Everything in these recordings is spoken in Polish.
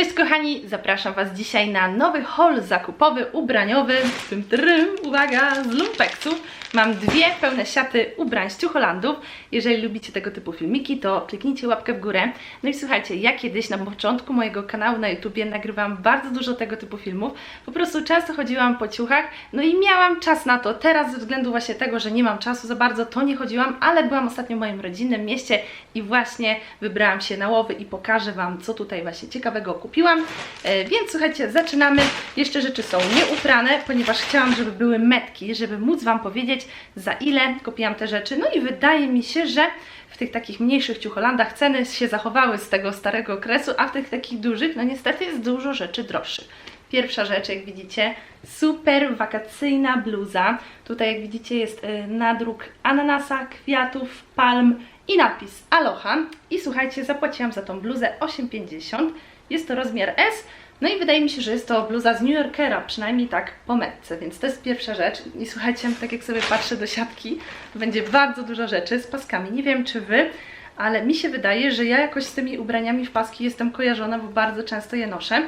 Cześć kochani, zapraszam Was dzisiaj na nowy haul zakupowy, ubraniowy, tym trym, uwaga, z Lumpeksu. Mam dwie pełne siaty ubrań z Ciucholandów. Jeżeli lubicie tego typu filmiki, to kliknijcie łapkę w górę. No i słuchajcie, ja kiedyś na początku mojego kanału na YouTubie nagrywałam bardzo dużo tego typu filmów. Po prostu często chodziłam po ciuchach, no i miałam czas na to. Teraz ze względu właśnie tego, że nie mam czasu za bardzo, to nie chodziłam, ale byłam ostatnio w moim rodzinnym mieście i właśnie wybrałam się na łowy i pokażę Wam, co tutaj właśnie ciekawego kupiłam. E, więc słuchajcie, zaczynamy. Jeszcze rzeczy są nieuprane, ponieważ chciałam, żeby były metki, żeby móc Wam powiedzieć, za ile kupiłam te rzeczy. No i wydaje mi się, że w tych takich mniejszych ciucholandach ceny się zachowały z tego starego okresu, a w tych takich dużych, no niestety jest dużo rzeczy droższych. Pierwsza rzecz, jak widzicie, super wakacyjna bluza. Tutaj, jak widzicie, jest y, nadruk ananasa, kwiatów, palm i napis Aloha. I słuchajcie, zapłaciłam za tą bluzę 8,50. Jest to rozmiar S. No i wydaje mi się, że jest to bluza z New Yorkera, przynajmniej tak po metce, więc to jest pierwsza rzecz. I słuchajcie, tak jak sobie patrzę do siatki, będzie bardzo dużo rzeczy z paskami. Nie wiem, czy Wy, ale mi się wydaje, że ja jakoś z tymi ubraniami w paski jestem kojarzona, bo bardzo często je noszę.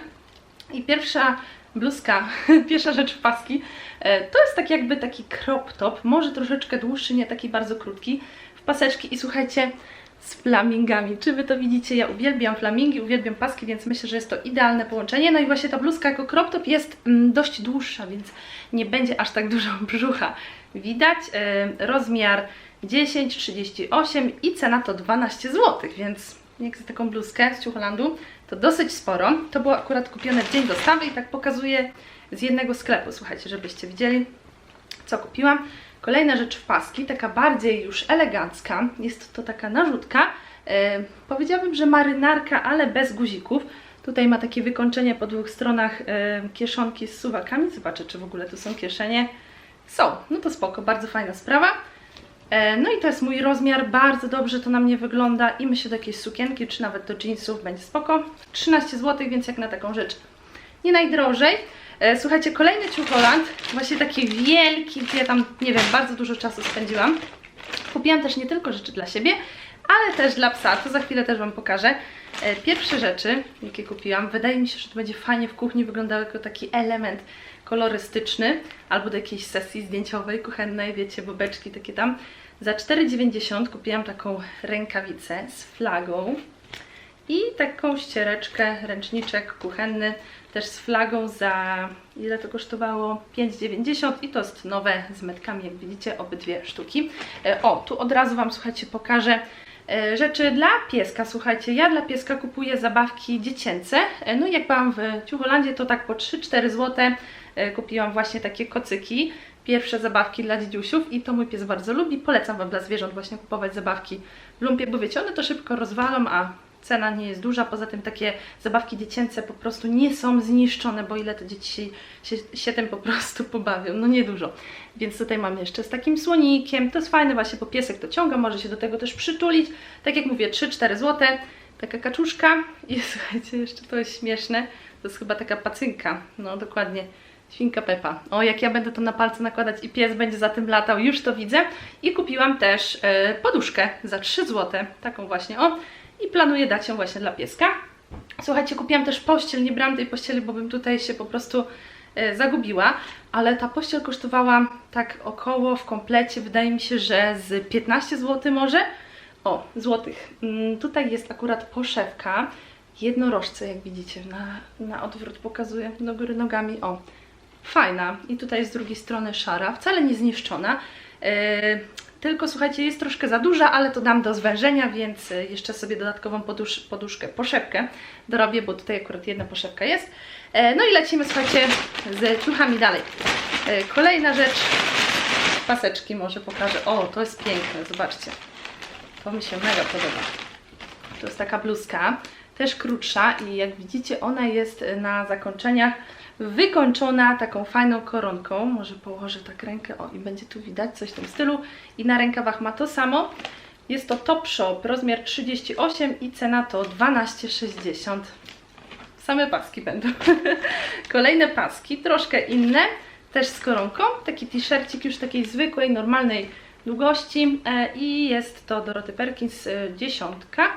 I pierwsza bluzka, pierwsza rzecz w paski, e, to jest tak jakby taki crop top, może troszeczkę dłuższy, nie taki bardzo krótki, w paseczki i słuchajcie, z flamingami. Czy Wy to widzicie? Ja uwielbiam flamingi, uwielbiam paski, więc myślę, że jest to idealne połączenie. No i właśnie ta bluzka jako crop top jest mm, dość dłuższa, więc nie będzie aż tak dużo brzucha. Widać yy, rozmiar 10, 38 i cena to 12 zł, więc jak za taką bluzkę z Ciucholandu, to dosyć sporo. To było akurat kupione w dzień dostawy i tak pokazuję z jednego sklepu, słuchajcie, żebyście widzieli, co kupiłam. Kolejna rzecz w paski, taka bardziej już elegancka, jest to taka narzutka. E, powiedziałabym, że marynarka, ale bez guzików. Tutaj ma takie wykończenie po dwóch stronach e, kieszonki z suwakami. Zobaczę, czy w ogóle tu są kieszenie. Są, no to spoko, bardzo fajna sprawa. E, no i to jest mój rozmiar, bardzo dobrze to na mnie wygląda i myślę do jakiejś sukienki, czy nawet do jeansów będzie spoko. 13 zł, więc jak na taką rzecz nie najdrożej. E, słuchajcie, kolejny ciucholand, właśnie taki wielki, gdzie tam, nie wiem, bardzo dużo czasu spędziłam. Kupiłam też nie tylko rzeczy dla siebie, ale też dla psa, to za chwilę też Wam pokażę. E, pierwsze rzeczy, jakie kupiłam, wydaje mi się, że to będzie fajnie w kuchni wyglądało jako taki element kolorystyczny, albo do jakiejś sesji zdjęciowej, kuchennej, wiecie, bobeczki takie tam. Za 4,90 kupiłam taką rękawicę z flagą i taką ściereczkę, ręczniczek kuchenny też z flagą za, ile to kosztowało? 5,90 i to jest nowe z metkami, jak widzicie, obydwie sztuki. E, o, tu od razu Wam, słuchajcie, pokażę e, rzeczy dla pieska. Słuchajcie, ja dla pieska kupuję zabawki dziecięce. E, no jak byłam w Ciucholandzie, to tak po 3-4 zł kupiłam właśnie takie kocyki pierwsze zabawki dla dzidziusiów i to mój pies bardzo lubi. Polecam Wam dla zwierząt właśnie kupować zabawki w lumpie, bo wiecie, one to szybko rozwalą, a cena nie jest duża, poza tym takie zabawki dziecięce po prostu nie są zniszczone, bo ile to dzieci się, się, tym po prostu pobawią, no niedużo. Więc tutaj mamy jeszcze z takim słonikiem, to jest fajne właśnie, bo piesek to ciąga, może się do tego też przytulić. Tak jak mówię, 3-4 zł, taka kaczuszka i słuchajcie, jeszcze to jest śmieszne, to jest chyba taka pacynka, no dokładnie. Świnka Pepa. O, jak ja będę to na palce nakładać i pies będzie za tym latał, już to widzę. I kupiłam też yy, poduszkę za 3 zł, taką właśnie, o, i planuję dać ją właśnie dla pieska. Słuchajcie, kupiłam też pościel, nie brałam tej pościeli, bo bym tutaj się po prostu e, zagubiła, ale ta pościel kosztowała tak około w komplecie, wydaje mi się, że z 15 zł może. O, złotych. Mm, tutaj jest akurat poszewka, jednorożce, jak widzicie, na, na odwrót pokazuję do góry nogami. O, fajna. I tutaj z drugiej strony szara, wcale nie zniszczona. Tylko słuchajcie, jest troszkę za duża, ale to dam do zwężenia, więc e, jeszcze sobie dodatkową podusz, poduszkę, poszepkę dorobię, bo tutaj akurat jedna poszepka jest. E, no i lecimy, słuchajcie, z ciuchami dalej. E, kolejna rzecz, paseczki może pokażę. O, to jest piękne, zobaczcie. To mi się mega podoba. To jest taka bluzka, też krótsza i jak widzicie ona jest na zakończeniach wykończona taką fajną koronką. Może położę tak rękę, o i będzie tu widać coś w tym stylu. I na rękawach ma to samo. Jest to Top Shop, rozmiar 38 i cena to 12,60. Same paski będą. Kolejne paski, troszkę inne, też z koronką. Taki t-shircik już takiej zwykłej, normalnej długości e, i jest to Doroty Perkins e, dziesiątka.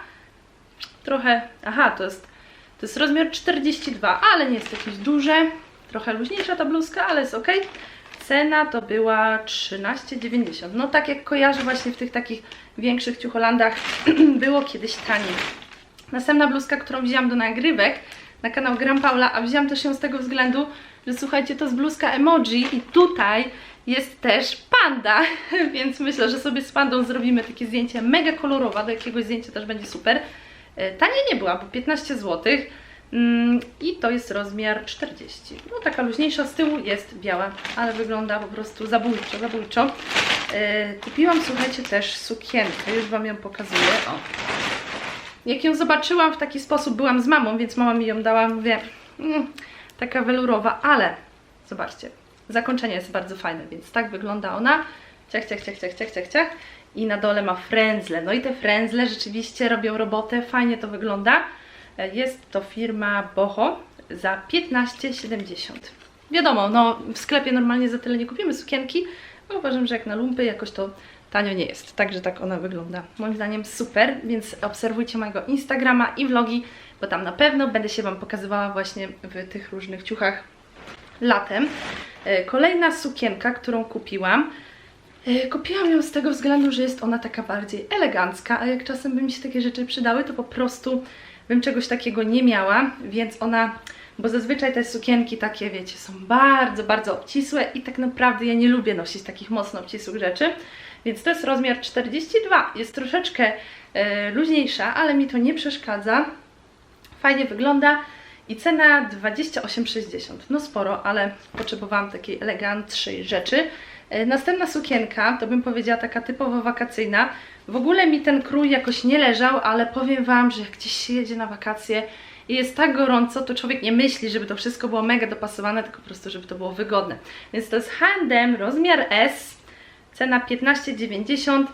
Trochę, aha, to jest To jest rozmiar 42, ale nie jest jakieś duże. Trochę luźniejsza ta bluzka, ale jest ok. Cena to była 13,90. No tak jak kojarzę właśnie w tych takich większych ciucholandach było kiedyś taniej. Następna bluzka, którą wzięłam do nagrywek na kanał Gram Paula, a wzięłam też ją z tego względu, że słuchajcie, to jest bluzka emoji i tutaj jest też panda, więc myślę, że sobie z pandą zrobimy takie zdjęcie mega kolorowe, do jakiegoś zdjęcia też będzie super. E, Tanie nie była, bo 15 zł mm, i to jest rozmiar 40. No taka luźniejsza, z tyłu jest biała, ale wygląda po prostu zabójczo, zabójczo. E, Kupiłam, słuchajcie, też sukienkę, już Wam ją pokazuję, o. Jak ją zobaczyłam w taki sposób, byłam z mamą, więc mama mi ją dała, mówię, mm, taka welurowa, ale zobaczcie, zakończenie jest bardzo fajne, więc tak wygląda ona, ciach, ciach, ciach, ciach, ciach, ciach i na dole ma frędzle, no i te frędzle rzeczywiście robią robotę, fajnie to wygląda, E, jest to firma Boho za 15,70 Wiadomo, no w sklepie normalnie za tyle nie kupimy sukienki, ale uważam, że jak na lumpy jakoś to tanio nie jest. Także tak ona wygląda. Moim zdaniem super, więc obserwujcie mojego Instagrama i vlogi, bo tam na pewno będę się Wam pokazywała właśnie w tych różnych ciuchach latem. E, Kolejna sukienka, którą kupiłam. E, Kupiłam ją z tego względu, że jest ona taka bardziej elegancka, a jak czasem by mi się takie rzeczy przydały, to po prostu bym czegoś takiego nie miała, więc ona, bo zazwyczaj te sukienki takie, wiecie, są bardzo, bardzo obcisłe i tak naprawdę ja nie lubię nosić takich mocno obcisłych rzeczy, więc to jest rozmiar 42, jest troszeczkę e, luźniejsza, ale mi to nie przeszkadza, fajnie wygląda i cena 28,60, no sporo, ale potrzebowałam takiej elegantszej rzeczy. E, Następna sukienka, to bym powiedziała taka typowo wakacyjna. W ogóle mi ten krój jakoś nie leżał, ale powiem Wam, że jak gdzieś się jedzie na wakacje i jest tak gorąco, to człowiek nie myśli, żeby to wszystko było mega dopasowane, tylko po prostu, żeby to było wygodne. Więc to jest H&M rozmiar S, cena 15,90.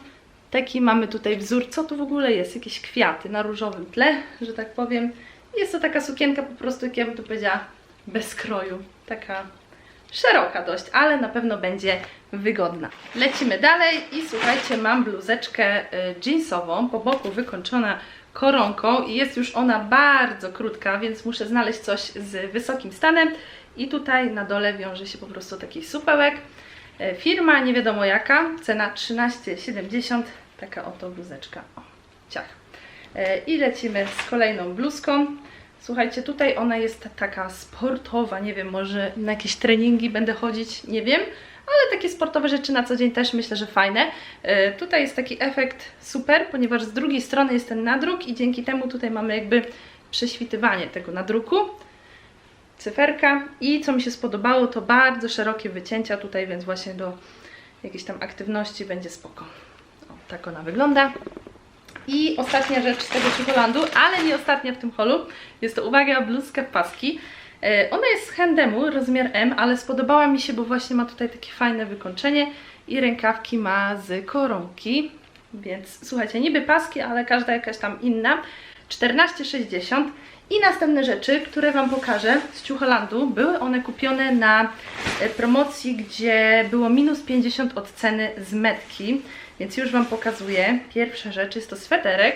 Taki mamy tutaj wzór. Co tu w ogóle jest? Jakieś kwiaty na różowym tle, że tak powiem. Jest to taka sukienka po prostu, jak ja bym to powiedziała, bez kroju. Taka szeroka dość, ale na pewno będzie wygodna. Lecimy dalej i słuchajcie, mam bluzeczkę y, jeansową, po boku wykończona koronką i jest już ona bardzo krótka, więc muszę znaleźć coś z wysokim stanem i tutaj na dole wiąże się po prostu taki supełek. Y, Firma nie wiadomo jaka, cena 13,70, taka oto bluzeczka. O, ciach. Y, I lecimy z kolejną bluzką. Słuchajcie, tutaj ona jest taka sportowa, nie wiem, może na jakieś treningi będę chodzić, nie wiem, ale takie sportowe rzeczy na co dzień też myślę, że fajne. Yy, tutaj jest taki efekt super, ponieważ z drugiej strony jest ten nadruk i dzięki temu tutaj mamy jakby prześwitywanie tego nadruku. Cyferka i co mi się spodobało, to bardzo szerokie wycięcia tutaj, więc właśnie do jakiejś tam aktywności będzie spoko. O, tak ona wygląda. I ostatnia rzecz z tego Czekolandu, ale nie ostatnia w tym holu, jest to, uwaga, bluzka paski. E, Ona jest z Handemu, rozmiar M, ale spodobała mi się, bo właśnie ma tutaj takie fajne wykończenie i rękawki ma z koronki, więc słuchajcie, niby paski, ale każda jakaś tam inna. 14,60 i następne rzeczy, które Wam pokażę z Ciucholandu, były one kupione na e, promocji, gdzie było minus 50 od ceny z metki, więc już Wam pokazuję. Pierwsza rzecz jest to sweterek.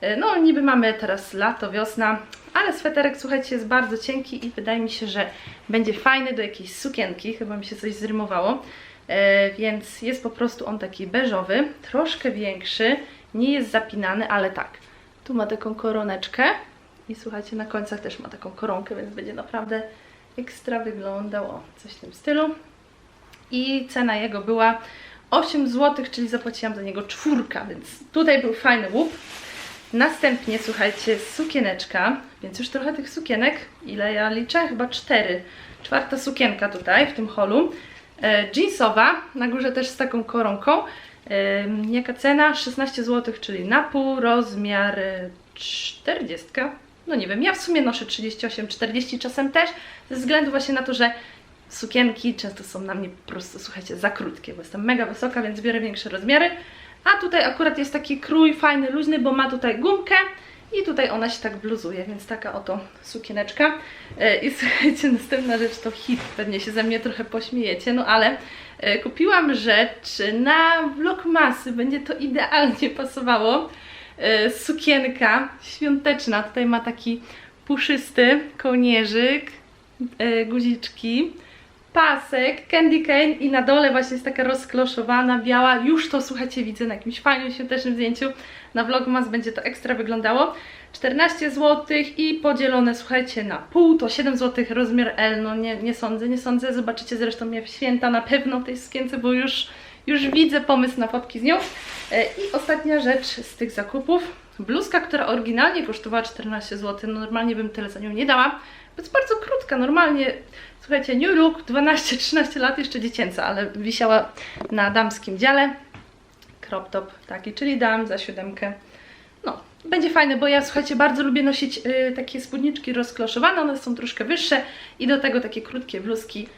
E, No niby mamy teraz lato, wiosna, ale sweterek, słuchajcie, jest bardzo cienki i wydaje mi się, że będzie fajny do jakiejś sukienki, chyba mi się coś zrymowało. E, więc jest po prostu on taki beżowy, troszkę większy, nie jest zapinany, ale tak. Tu ma taką koroneczkę i słuchajcie, na końcach też ma taką koronkę, więc będzie naprawdę ekstra wyglądał. O, coś w tym stylu. I cena jego była 8 zł, czyli zapłaciłam za niego czwórka, więc tutaj był fajny łup. Następnie, słuchajcie, sukieneczka, więc już trochę tych sukienek, ile ja liczę? Chyba cztery. Czwarta sukienka tutaj, w tym holu. E, jeansowa, na górze też z taką koronką. E, jaka cena? 16 zł, czyli na pół, rozmiar e, 40. No nie wiem, ja w sumie noszę 38, 40 czasem też, ze względu właśnie na to, że sukienki często są na mnie po prostu, słuchajcie, za krótkie, bo jestem mega wysoka, więc biorę większe rozmiary. A tutaj akurat jest taki krój fajny, luźny, bo ma tutaj gumkę i tutaj ona się tak bluzuje, więc taka oto sukieneczka. E, I słuchajcie, następna rzecz to hit, pewnie się ze mnie trochę pośmiejecie, no ale e, kupiłam rzecz na vlogmasy, będzie to idealnie pasowało. E, Sukienka świąteczna, tutaj ma taki puszysty kołnierzyk, e, guziczki, pasek, candy cane i na dole właśnie jest taka rozkloszowana, biała. Już to, słuchajcie, widzę na jakimś fajnym, świątecznym zdjęciu. Na Vlogmas będzie to ekstra wyglądało. 14 zł i podzielone, słuchajcie, na pół, to 7 zł, rozmiar L, no nie, nie sądzę, nie sądzę. Zobaczycie zresztą mnie w święta na pewno w tej sukience, bo już, już widzę pomysł na fotki z nią. E, I ostatnia rzecz z tych zakupów. Bluzka, która oryginalnie kosztowała 14 zł, no normalnie bym tyle za nią nie dała, bo jest bardzo krótka, normalnie, słuchajcie, New Look, 12-13 lat, jeszcze dziecięca, ale wisiała na damskim dziale. Crop top taki, czyli dam za siódemkę. No, będzie fajne, bo ja, słuchajcie, bardzo lubię nosić y, takie spódniczki rozkloszowane, one są troszkę wyższe i do tego takie krótkie bluzki.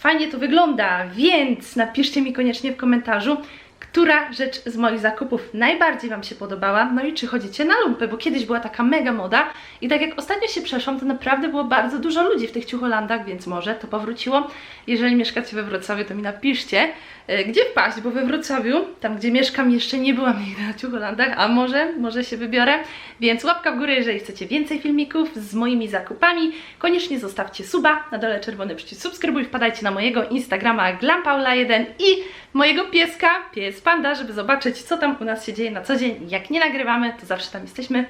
Fajnie to wygląda, więc napiszcie mi koniecznie w komentarzu, która rzecz z moich zakupów najbardziej Wam się podobała, no i czy chodzicie na lumpy, bo kiedyś była taka mega moda i tak jak ostatnio się przeszłam, to naprawdę było bardzo dużo ludzi w tych ciucholandach, więc może to powróciło. Jeżeli mieszkacie we Wrocławiu, to mi napiszcie, e, gdzie wpaść, bo we Wrocławiu, tam gdzie mieszkam, jeszcze nie byłam nigdy na ciucholandach, a może, może się wybiorę, więc łapka w górę, jeżeli chcecie więcej filmików z moimi zakupami, koniecznie zostawcie suba, na dole czerwony przycisk subskrybuj, wpadajcie na mojego Instagrama glampaula1 i mojego pieska, pies panda, żeby zobaczyć, co tam u nas się dzieje na co dzień. Jak nie nagrywamy, to zawsze tam jesteśmy.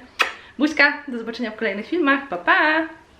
Buźka, do zobaczenia w kolejnych filmach, pa pa!